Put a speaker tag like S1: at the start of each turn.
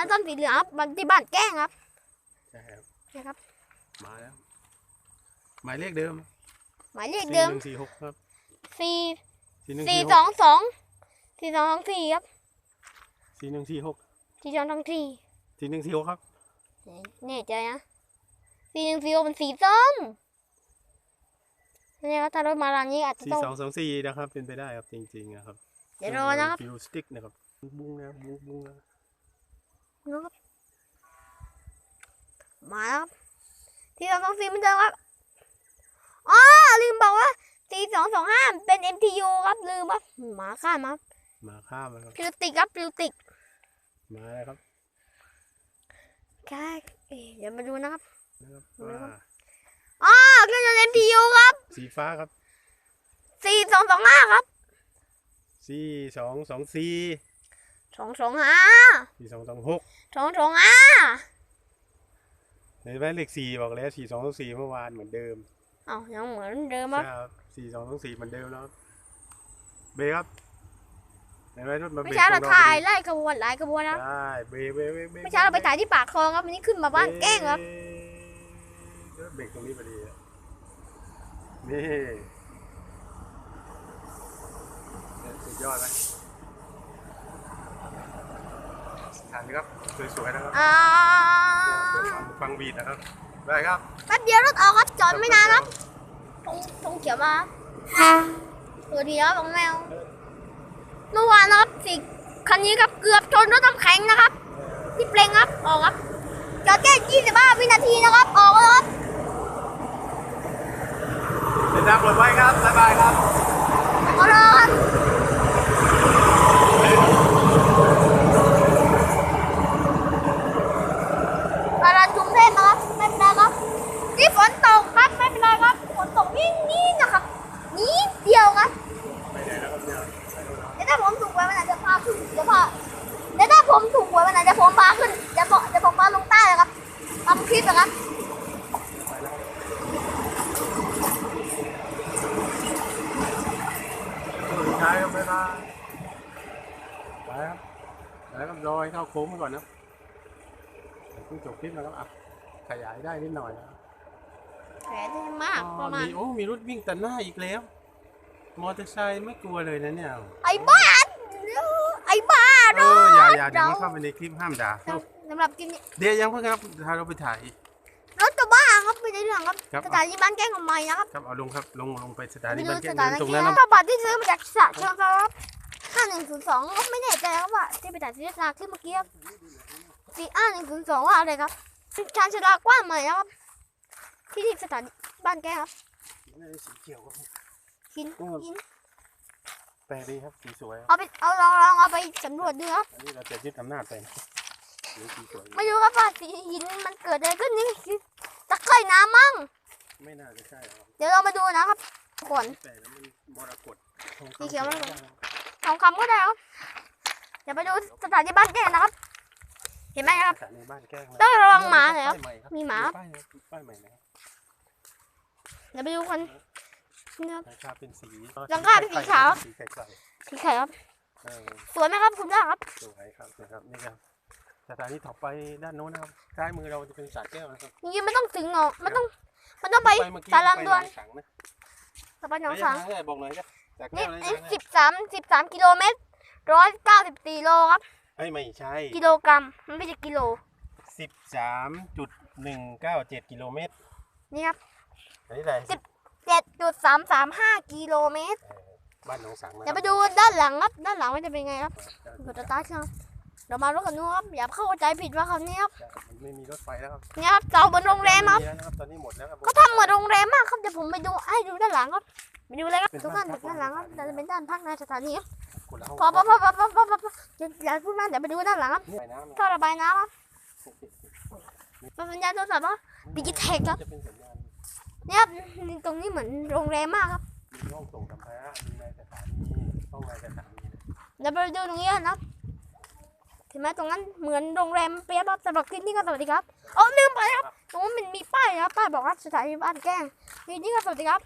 S1: อันต้นสีเหลืองครับมันที่บ้านแกล้งครับ
S2: ใช่ครับ
S1: นะครับ
S2: มาแล้ว หมายเลขเดิม
S1: หมายเลข
S2: สี่
S1: เดิม
S2: หนึ่งสี่หกครับ
S1: สี่
S2: สี่หนึ่ง
S1: สี่
S2: สี่ห
S1: สอกงสองสี่สองสองสี่ครับ
S2: สี่หนึ่งสี่หก
S1: สี่สองสองสี่
S2: สี่หนึ่งสี่หกครับ
S1: แน่ใจนะสี่หนึ่งสี่หกเป็นสีส้มนี่ครับถ้ารถมาร้านนี้อาจจะ
S2: สี่
S1: ต้อง
S2: สองสองสี่นะครับ เป็นไปได้ครับจริงๆนะครับ
S1: เดี๋ยวรอนะครับ
S2: ฟิวสติ๊กนะครับบุ้งนะบุ้งบุ้งนะ
S1: นะครับมาแล้วครับสี่สองสองสี่เหมือนเดิมครับอ๋อลืมบอกว่าสี่สองสองห้าเป็น MTU ครับลืมครับหมาข้ามครับ
S2: มาข้ามนะครับ
S1: พิวติกครับพิวติก
S2: มาแล้วครับ
S1: ใช่เอ๊ะเดี๋ยวมาดูนะครับ
S2: นะครับ
S1: มาแล้วครับ
S2: ว่า
S1: อ๋อเครื่องยนต์ MTU ครับ
S2: สีฟ้าครับ
S1: สี่สองสองห้าครับ
S2: สี่สองสองสี่
S1: สองสองห้า
S2: สี่สองสองหก
S1: สองสองห้า
S2: เห็นไหมเลขสี่บอกแล้วสี่สองสองสี่เมื่อวานเหมือนเดิม
S1: อ้าวยังเหมือนเดิมครับ
S2: ใช่ครับสี่สองสองสี่เหมือนเดิมแล้วครับเบรกครับเห็นไหมรถมาเบร
S1: ไม่
S2: ก
S1: ใช่เรา
S2: ตง
S1: ถ่าย
S2: พอดี
S1: ไล่ขบวนหลายขบวนนะ
S2: ใช่เบรกเบรกเบรกบก
S1: ไม่ใช่เราไปถ่ายที่ปากคลองครับวันนี้ขึ้นมาบ้านแกล้งครับ
S2: เดี๋ยวเบรกตรงนี้พอดีอะนี่สุดยอดไหม ถ่ายนะครับสวยๆนะครับ
S1: อ่า
S2: เดี๋ยวฟังฟังบีดนะครับได้ครับ
S1: แป๊บเดียวรถออกครับจอดไม่นานครับตรงตรงเขียวมาตัวเดียวของแมวเมื่อวานนะครับสิคันนี้ครับเกือบชนรถน้ำแข็งนะครับที่เปลงครับออกครับจอดแค่25วินาทีนะครับออกแล้วครับ
S2: เดินทางปลอดภัยครับบ๊ายบายครับ
S1: ออกแล้วครับตลาดกรุงเทพนะครับไม่เป็นไรครับนี่ฝนตกครับไม่เป็นไรครับฝนตกนิดนิดนะครับนิดเดียวครับ
S2: ไปไหนแล้วครับเนี่ย
S1: เดี๋ยวถ้าผมถูกไว้วันไหนจะพาขึ้นเดี๋ยวพาเดี๋ยวถ้าผมถูกไว้วันไหนจะผมพาขึ้นเดี๋ยวผมเดี๋ยวผมพาลงใต้นะครับทำค ลิปนะครับ
S2: ไปแล้วสุดท้ายครับบ๊ายบายไปครับแล้วก็รอให้เข้าโค้งไปก่อนนะเพิ่งจบคลิปนะครับอะขยายได้นิดหน่อยนะครับ
S1: แผลที่มากประมาณ
S2: โอ้มีรถวิ่งตัดหน้าอีกแล้ว มอเตอร์ไซค์ไม่กลัวเลยนะเนี่ย
S1: ไอ้บ้าไอ้บ้า
S2: เอ
S1: เนาะ
S2: ออย่าอย่าเดี๋ยวมันเข้าไปในคลิปห้ามด่า
S1: สำหรับคลิปนี้
S2: เดี๋ยวยังเพิ่งครับถ้าเราไปถ่ายอีก
S1: รถตัวบ้าครับไม่ได้เรื่องครับ
S2: ครับ
S1: สถานีบ้านแก้งของใหม่นะครับ
S2: ครับเอาลงครับลงลงไปสถานี
S1: ไป
S2: บ้าน
S1: ดู
S2: แก้
S1: ส
S2: ง
S1: ถานี
S2: ตรงนั้นนะ
S1: กระบะที่ซื้อมาจากฉะเชิงเทราครับห้าหนึ่งศูนย์สองก็ไม่แน่ใจครับว่าที่ไปตัดที่ราที่เมื่อกี้ครับสี่ห้าหนึ่งศูนย์สองว่าอะไรครับชานชาลากว้างใหม่นะครับ ที่ที่สถานีบ้านแก้งครับ
S2: สีเขียวครับ
S1: หินหิน
S2: แปลกดีครับสีสวยครับ
S1: เอาไปเอาลองลองเอาไปสำรวจดูครับ
S2: อันนี้เราจะยึดอำนาจไปนะสีสีสวย
S1: ไม่รู้ครับว่าสีหินมันเกิดอะไรขึ้นนี่คือตะไคร่น้ำมั้ง
S2: ไม่น่าจะใช่ครับ
S1: เดี๋ยวเรามาดูนะครับก่อน
S2: แต่แล้วมันมรกตทอง
S1: สีเขียวมรกต
S2: คำ
S1: ทองคำก็ได้ครับเดี๋ยวไปดูสถานีบ้านแก้งนะครับ เห็นไหมครับ
S2: สถานีบ้านแก้งนะ
S1: ต้องระวังหมาหน่อยครับ
S2: ป้ใครับ
S1: มีหมา
S2: ป้ายนะป้ายใหม่นะครับ
S1: เดี๋ยวไปดูคน นี่ครับ
S2: หลังคาเป็นสี
S1: หลังคาเป็นสีขาว
S2: สีไข่
S1: สีไข่ครับ
S2: ๆเออ
S1: สวยไหมครับคุณด้าครับ
S2: สวยครับนะครับนี่ครับสถานีถัดไปด้านโน้นนะครับซ้ายมือเราจะเป็นสระแก้วนะครับ
S1: จริงๆมันต้องถึงหนองมันต้องมันต้องไป
S2: เมื่อกี้
S1: สารลำดวน
S2: ไปหนองสังนะ
S1: สะพานหนองสัง
S2: ระยะทาเท่าไหร่บอกหน่อยจ้ะจากแก้
S1: นี่
S2: วเลย
S1: สิบสามสิบสามกิโลเมตรร้อยเก้าสิบสี่โลครับ
S2: เอ้ยไม่ใช่
S1: กิโลกรัมมันไม่ใช่กิโล
S2: สิบสามจุดหนึ่งเก้าเจ็ดกิโลเมตร
S1: นี่ครับ
S2: อันนี้อะไร
S1: สิบ เจ็ดจุดสามสามห้ากิโลเมตร
S2: เออบ้านหนองสังนะ
S1: เดี๋ยวไปดูด้านหลังครับ ด้านหลังมันจะเป็นไงครับกดสตาร์ทครับเรามารถกันนู้นครับ อย่าเข้าใจผิดว่าคำนี้ครับ
S2: มันไม่มีรถไฟแล้วครับ
S1: เนี่ยครับเสาบนโรงแรมครับ
S2: ไแล้วนะครับ ตอนนี้หมดแล้วครับ
S1: ก็ทำเหมือนโรงแรมมากครับเดี๋ยวผมไปดูให้ดูด้านหลังครับไปดูเลยครับทุกท่านด้านหลังครับจะเป็นด้านพักในสถานีครับ
S2: คนละห้อง
S1: พอพอพอพอพอพอพอพออย่าอย่าพูดมากเดี๋ยวไปดูด้านหลังครับ
S2: นี่ไปน้ำนะ
S1: ท่อระบายน้ำครับเป็นสัญญาณโทรศัพท์ว่าดิจิเทคครับ
S2: จะเป็นสัญญาณ
S1: เนี่ยครับตรงนี้เหมือนโรงแรมมากครับ
S2: มีห้องส่งสัมภาระมีในสถานีห้องในสถานีนะ
S1: เดี๋ยวไปดูตรงนี้กันนะครับเห็นไหมตรงนั้นเหมือนโรงแรมเปียบครับสำหรับคลิปนี้ก็สวัสดีครับอ๋อลืมไปครับตรงนั้นมันมีป้ายนะครับป้ายบอกว่าสถานีบ้านแกล้งคลิปนี้ก็สวัสดีครับ